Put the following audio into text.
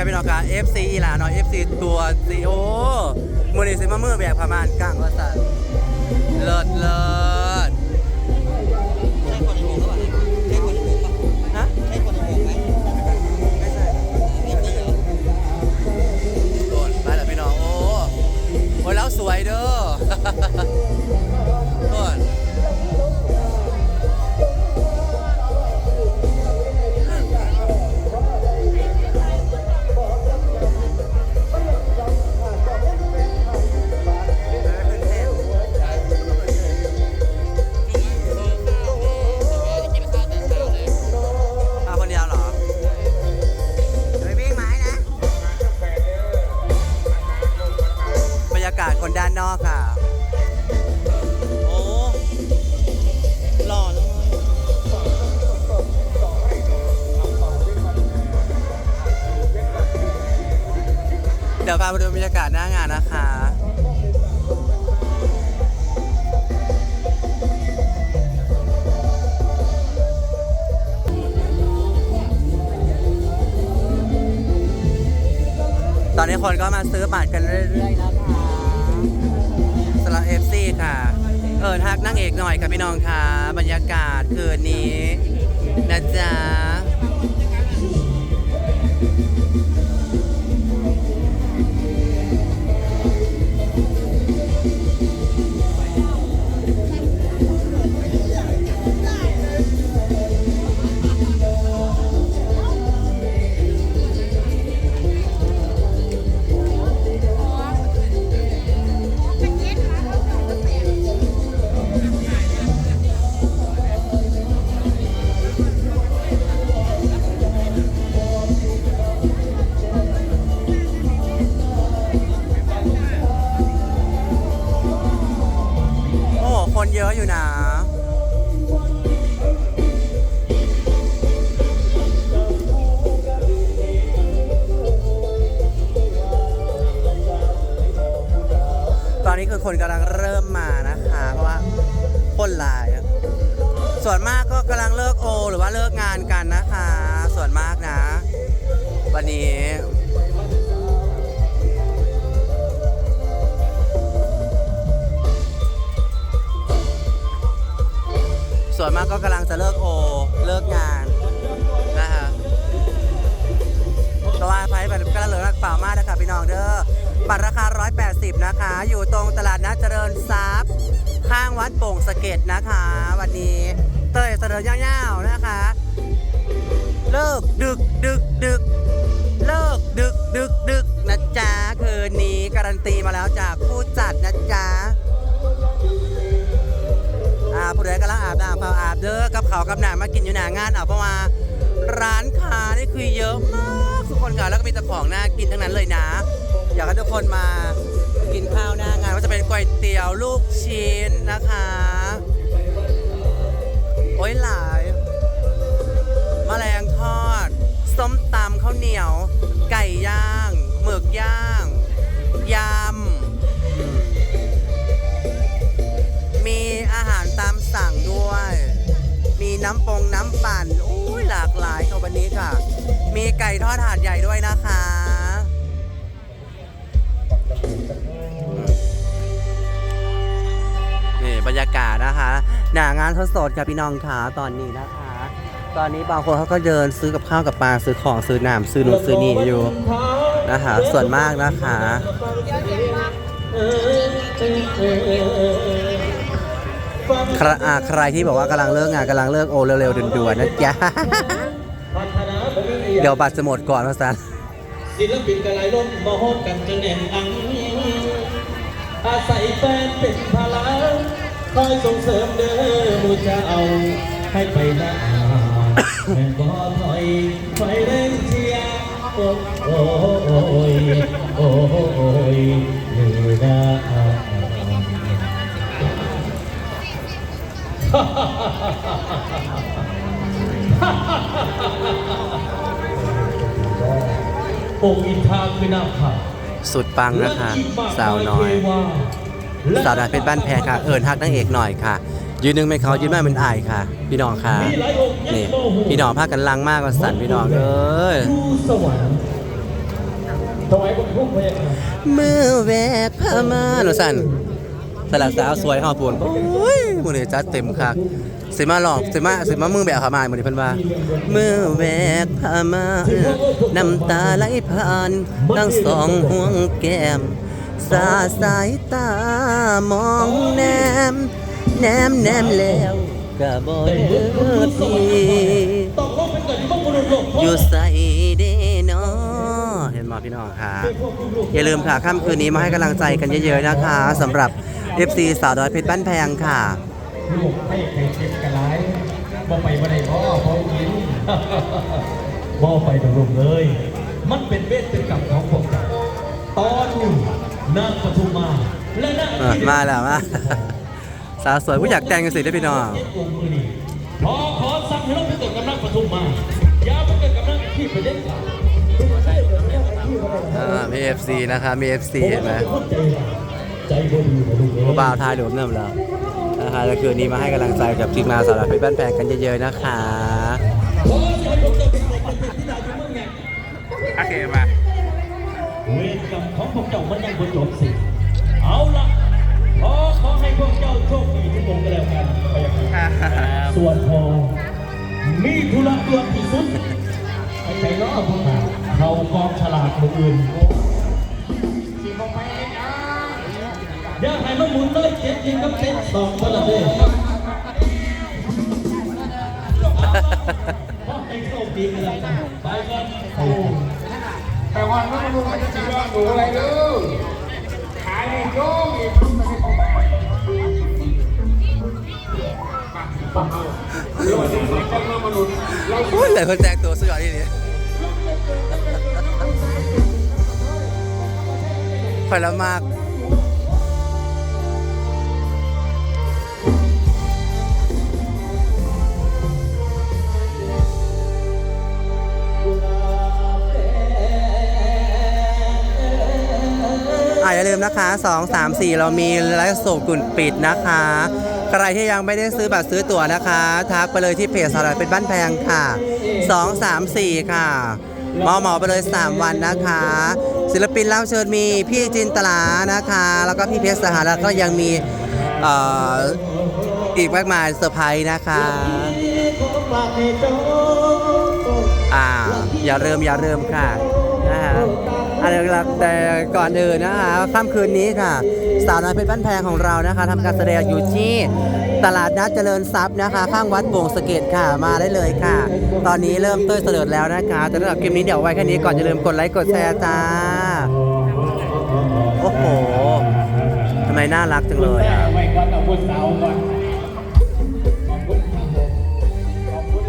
ครับพี่น้องครับ FC อีหลาหน่อย FC ตัวซีโอมือนี้ซิมามือแบบประมาณกลางว่าสันเลิศเลิศ ดี๋ยวพาไปดูบรรยากาศหน้างานนะคะตอนนี้คนก็มาซื้อบัตรกันเรื่อยๆนะคะสำหรับเอฟซีค่ะ เออทักนั่งเอกหน่อยค่ะพี่น้องค่ะ บรรยากาศคืนนี้ นะจ๊ะ คือคนกำลังเริ่มมานะคะ เพราะว่าคนหลาย ส่วนมากก็กำลังเลิกโอ หรือว่าเลิกงานกันนะคะ ส่วนมากนะ วันนี้ส่วนมากก็กำลังจะเลิกโอ เลิกงานนะคะเพราะว่าไพ่บัตรกระเหลือรักเปล่ามากนะคะพี่น้องเด้อ 180 นะคะ อยู่ตรงตลาดนัดเจริญทรัพย์ข้างวัดโป่งสะเก็ดนะคะ วันนี้เตยเสนอยาวๆนะคะ เลิกดึกดึกดึกเลิกดึกดึกดึกนะจ๊ะคืนนี้การันตีมาแล้วจากผู้จัดนะจ๊ะอ่าผู้ใดกำลังอาบน้ำเปล่าอาบเด้อกับเขากับหนามากินอยู่หนางานเอาเพราะว่าร้านค้านี่คือเยอะมากทุกคนค่ะแล้วก็มีแต่ของน่ากินทั้งนั้นเลยนะ อยากให้ทุกคนมากินข้าวหน้างานว่าจะเป็นก๋วยเตี๋ยวลูกชิ้นนะคะ โอ้ยหลายแมลงทอด ส้มตำข้าวเหนียว ไก่ย่างหมึกย่างยำ มีอาหารตามสั่งด้วย มีน้ำปงน้ำปั่นอุ้ยหลากหลายค่ะวันนี้ค่ะ มีไก่ทอดถาดใหญ่ด้วยนะคะ รรยากาศนะคะหน้างานสดๆกับพี่น้องขาตอนนี้นะคะ ตอนนี้บางคนเขาก็เดินซื้อกับข้าวกับปลาซื้อของซื้อน้ำซื้อนู่นซื้อนี่อยู่นะคะ ส่วนมากนะคะใครใครที่บอกว่ากำลังเลิกงานกำลังเลิกโอเร็วๆด่วนๆนะจ๊ะเดี๋ยวบัตรจะหมดก่อนนะสันศิลปินกระไรล้มมาโฮดกันจนแน่นอัง ส่งเสริมเด้อมูจะเอาให้ไปหน้าแม่บ่ถอยถอยเร่งเชียร์โอ้โอ้โอ้ยโอ้โอ้ยเลยนะองค์อินทราคือน้ำขาสุดปังนะคะ สาวน้อย สาวน้อยเป็นบ้านแพงค่ะ เอิญฮักนางเอกหน่อยค่ะ ยืนหนึ่งไม่เขายืนไม่เป็นอายค่ะ พี่น้องค่ะนี่พี่น้องพากันลังมากกว่าสันพี่น้องเอ้ยดูสวรรค์ถวายบังคมพระยาค่อแวกพม่าหนูสันสลักสาวสวยหอปูนโอ้ยมือนี้จัดเต็มคักสิมาหลอกสิมาสิมามือแบกพม่ามือนเพิ่นว่ามือแวกพม่าน้ำตาไหลผ่านทั้งสองห่วงแก้ม สาสายตามองแนม แนมแนมแล้วก็บ่เลิกทีต้อทีอยู่ใส่เดเนาะเห็นมาพี่น้องค่ะ อย่าลืมค่ะค่ำคืนนี้มาให้กำลังใจกันเยอะๆนะคะสำหรับ FC สาวน้อยเพชรบ้านแพงค่ะลูกให้ใครเก็บกันไรบ่ไปบ่ได้บ่เพราะกินบ่ไปตรงเลย มันเป็นเวทเป็นกรรมของพวกเราตอนนึ่ นางปทุมมาและนางเออมาแล้วมาสาวสวยผู้อยากแต่งกันสิได้อพี่น้องเจ็ดองค์มือนี่พอขอสั่งให้เราไปเกิดกับนางปทุมมาอย่าไปเกิดกับนางที่ประเด็นขาดอ่ามี FC นะคะมี FC เห็นไหมใจบ่ดีนะลูกเอ้ยผู้บ่าวทายโดมเนิ่มแล้วนะคะแล้วคืนนี้มาให้กำลังใจกับทีมงานสาวน้อยเพชรบ้านแพงกันเยอะๆนะคะขอให้พวกเจ้าเป็นคนเป็นที่ดาวอยู่เมืองไงโอเคมาเวรกรรม ของพวกเจ้ามันยังบ่จบสิเอาละขอขอให้พวกเจ้าโชคดีทุกคนกันแล้วกันไปอย่างนี้ส่วนพอมีธุระด่วนที่สุดไปใจล้อพวกเราเขากองฉลากคนอื่นอย่าให้มันหมุนเลยเจ็ดยิงกับเจ็ดสองคนละเด้อขอให้โชคดีกันแล้ วันแล้วมันมันจะสีว่าหนูอะไรเด้อขายในโจ้งอีกปังเอาเรื่องนี้มันก็มามนุษย์เราอุ้ยเหลือคนแต่งตัวสุดยอดที่นี่ไฟลมาก อ่าอย่าลืมนะคะ 2 3 4 เรามีไลฟ์สดกุ่นปิดนะคะ ใครที่ยังไม่ได้ซื้อบัตรซื้อตั๋วนะคะ ทักไปเลยที่เพจสารเป็นบ้านแพงค่ะ 2 3 4 ค่ะหมอหมอไปเลย 3 วันนะคะ ศิลปินรับเชิญมีพี่จินตลานะคะ แล้วก็พี่เพชรสหรัฐแล้วก็ยังมีอ่ออีกมากมายเซอร์ไพรส์นะคะอ่าอย่าเริ่มอย่าเริ่มค่ะนะฮะ อันนี้แต่ก่อนอื่นนะคะค่ำคืนนี้ค่ะ สาวน้อยเพชรบ้านแพงของเรานะคะทำการแสดงอยู่ที่ตลาดนัดเจริญทรัพย์นะคะ ข้างวัดโป่งสะเก็ดค่ะมาได้เลยค่ะ ตอนนี้เริ่มเต้ยเสด็จแล้วนะคะแต่สำหรับคลิปนี้เดี๋ยวไว้แค่นี้ก่อนอย่าลืมกดไลค์กดแชร์จ้าโอ้โหทำไมน่ารักจังเลยอะ